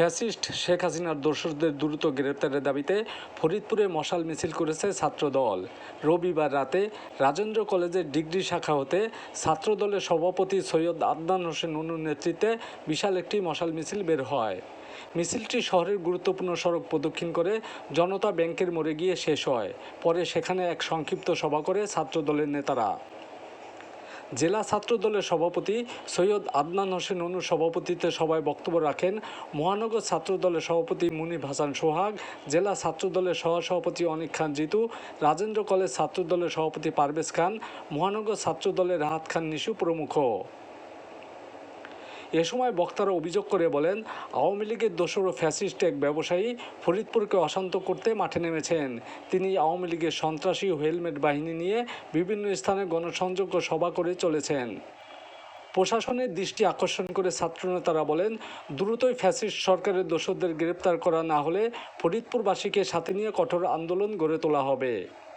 Fascist Sheikh হাসিনার দোসরদের দ্রুত গ্রেপ্তারের দাবিতে ফরিদপুরে মশাল মিছিল করেছে ছাত্রদল। রবিবার রাতে রাজেন্দ্র কলেজের ডিগ্রি শাখা হতে ছাত্রদলের সভাপতি সৈয়দ আদনান হোসেন অনুর নেতৃত্বে বিশাল একটি মশাল মিছিল বের হয়। মিছিলটি শহরের গুরুত্বপূর্ণ সড়ক প্রদক্ষিণ করে জনতা ব্যাংকের মোড়ে গিয়ে শেষ হয়। পরে সেখানে এক সংক্ষিপ্ত সভা করে ছাত্রদলের নেতারা। জেলা ছাত্র দলের সভাপতি সৈয়দ আদনান হোসেন অনুর সভাপতিত্বে সভায় বক্তব্য রাখেন মহানগর ছাত্র দলের সভাপতি মুনিব হাসান সোহাগ, জেলা ছাত্র দলের সহসভাপতি অনিক খান জিতু, রাজেন্দ্র কলেজ ছাত্র দলের সভাপতি পারভেজ খান, মহানগর ছাত্র দলের রাহাত খান নিশু প্রমুখ। এ সময় বক্তারা অভিযোগ করে বলেন, আওয়ামী লীগের দোসর ও ফ্যাসিস্ট এক ব্যবসায়ী ফরিদপুরকে অশান্ত করতে মাঠে নেমেছেন। তিনি আওয়ামী লীগের সন্ত্রাসী ও হেলমেট বাহিনী নিয়ে বিভিন্ন স্থানে গণসংযোগ ও সভা করে চলেছেন। প্রশাসনের দৃষ্টি আকর্ষণ করে ছাত্রনেতারা বলেন, দ্রুতই ফ্যাসিস্ট সরকারের দোষরদের গ্রেপ্তার করা না হলে ফরিদপুরবাসীকে সাথে নিয়ে কঠোর আন্দোলন গড়ে তোলা হবে।